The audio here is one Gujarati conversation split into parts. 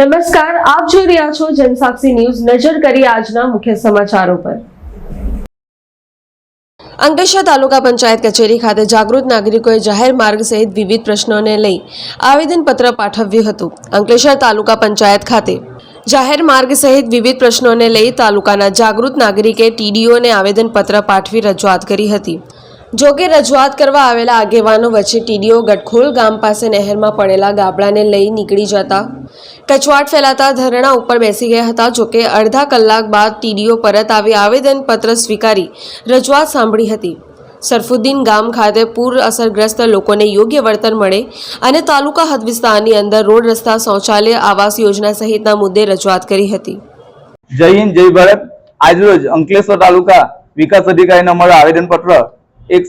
નમસ્કાર, આપ જોઈ રહ્યા છો જનસાક્ષી ન્યૂઝ નજર કરી આજના મુખ્ય સમાચારો પર. અંકલેશ્વર તાલુકા પંચાયત કચેરી ખાતે જાગૃત નાગરિકોએ જાહેર માર્ગ સહિત વિવિધ પ્રશ્નોને લઈ આવેદનપત્ર પાઠવ્યું હતું. અંકલેશ્વર તાલુકા પંચાયત ખાતે જાહેર માર્ગ સહિત વિવિધ પ્રશ્નોને લઈ તાલુકાના જાગૃત નાગરિકે ટીડીઓને આવેદનપત્ર પાઠવી રજૂઆત કરી હતી. જો કે રજૂઆત કરવા આવેલા આગેવાનો વચ્ચે ટીડીઓ ગટખોલ ગામ પાસે નહેરમાં પડેલા ગાબડાને લઈ નીકળી જતા કચવાટ ફેલાતા ધરણા ઉપર બેસી ગયા હતા. જોકે અડધા કલાક બાદ ટીડીઓ પરત આવી આવેદનપત્ર સ્વીકારી રજૂઆત સાંભળી હતી. સરફુદ્દીન ગામ ખાતે પૂર અસરગ્રસ્ત લોકોને યોગ્ય વળતર મળે અને તાલુકા હદ વિસ્તારની અંદર રોડ રસ્તા શૌચાલય, આવાસ યોજના સહિતના મુદ્દે રજૂઆત કરી હતી. જય હિન્દ, જય ભારત. આજરોજ અંકલેશ્વર તાલુકા વિકાસ અધિકારીને મળે આવેદનપત્ર એક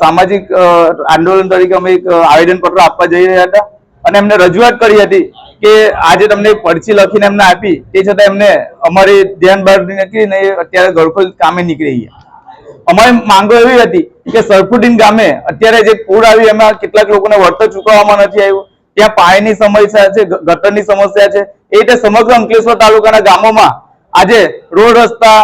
સામાજિક આંદોલન તરીકે અમે એક આવેદનપત્ર આપવા જઈ રહ્યા હતા. અને એમને રજૂઆત કરી હતી કે આજે તમને પરચી લખીને એમને આપી. તે છતાં એમને અમારી ધ્યાન બહાર નીકળીને અત્યારે ગળખોલ કામે નીકળી ગયા. અમારી માંગો એવી હતી કે સરફુદ્દીન ગામે અત્યારે જે પૂર આવ્યું એમાં કેટલાક લોકોને વળતર ચૂકવવામાં નથી આવ્યું. ત્યાં પાણીની સમસ્યા છે ગટરની સમસ્યા છે. એ રીતે સમગ્ર અંકલેશ્વર તાલુકાના ગામોમાં આજે રોડ રસ્તા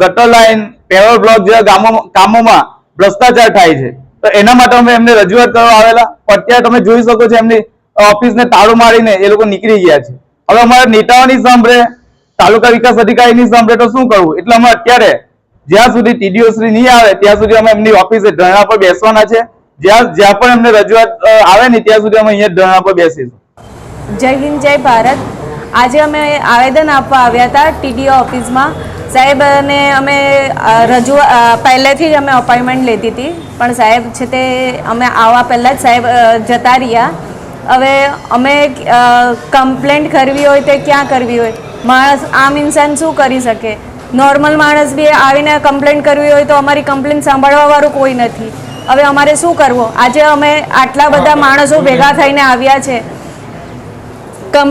ગટર લાઇન પેવર બ્લોક જેવા ગામો કામોમાં ભ્રષ્ટાચાર થાય છે. તો એના માટે અમે એમને રજૂઆત કરવા આવેલા. અત્યારે તમે જોઈ શકો છો એમની ઓફિસને તાળું મારીને એ લોકો નીકળી ગયા છે. હવે અમારા નેતાઓની સાંભળે, તાલુકા વિકાસ અધિકારીની સાંભળે તો શું કરવું? એટલે અમે અત્યારે જ્યાં સુધી ટીડીઓ શ્રી નહીં આવે, ત્યાં સુધી અમે એમની ઓફિસે ધરણા પર બેસવાના છે. જ્યાં જ્યાં પણ એમને રજૂઆત આવે ને ત્યાં સુધી અમે અહીંયા ધરણા પર બેસીશું. જય હિન્દ, જય ભારત. આજે અમે આવેદન આપવા આવ્યા હતા ટીડીઓ ઓફિસમાં. સાહેબને અમે રજૂઆત રજૂ પહેલેથી જ અમે અપોઇન્ટમેન્ટ લીધી હતી. પણ સાહેબ છે તે અમે આવવા પહેલાં જ સાહેબ જતા રહ્યા. હવે અમે કમ્પ્લેન્ટ કરવી હોય તે ક્યાં કરવી હોય? માણસ આમ ઇન્સાન શું કરી શકે? નોર્મલ માણસ બી આવીને કમ્પ્લેન્ટ કરવી હોય તો અમારી કમ્પ્લેન્ટ સાંભળવાવાળું કોઈ નથી. હવે અમારે શું કરવું? આજે અમે આટલા બધા માણસો ભેગા થઈને આવ્યા છે. કમ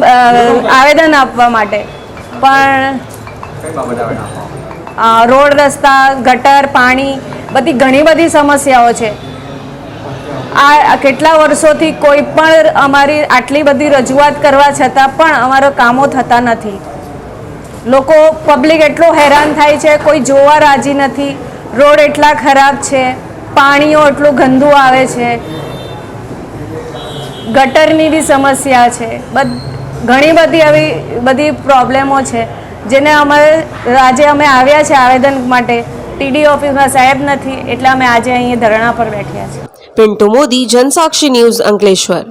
આવેદન આપવા માટે. પણ રોડ રસ્તા, ગટર, પાણી, બધી ઘણી બધી સમસ્યાઓ છે. આ કેટલા વર્ષોથી કોઈ પણ અમારી આટલી બધી રજૂઆત કરવા છતાં પણ અમારો કામો થતા નથી. લોકો પબ્લિક એટલો હેરાન થાય છે, કોઈ જોવા રાજી નથી. રોડ એટલા ખરાબ છે, પાણીઓ એટલું ગંદુ આવે છે. ગટરની બી સમસ્યા છે. બધ, ઘણી બધી આવી બધી પ્રોબ્લેમો છે. જેને અમારે આજે અમે આવ્યા છે આવેદન માટે. ટીડી ઓફિસમાં સાહેબ નથી, એટલે અમે આજે અહીંયા ધરણા પર બેઠ્યા છીએ. પિન્ટુ મોદી, જનસાક્ષી ન્યૂઝ અંકલેશ્વર.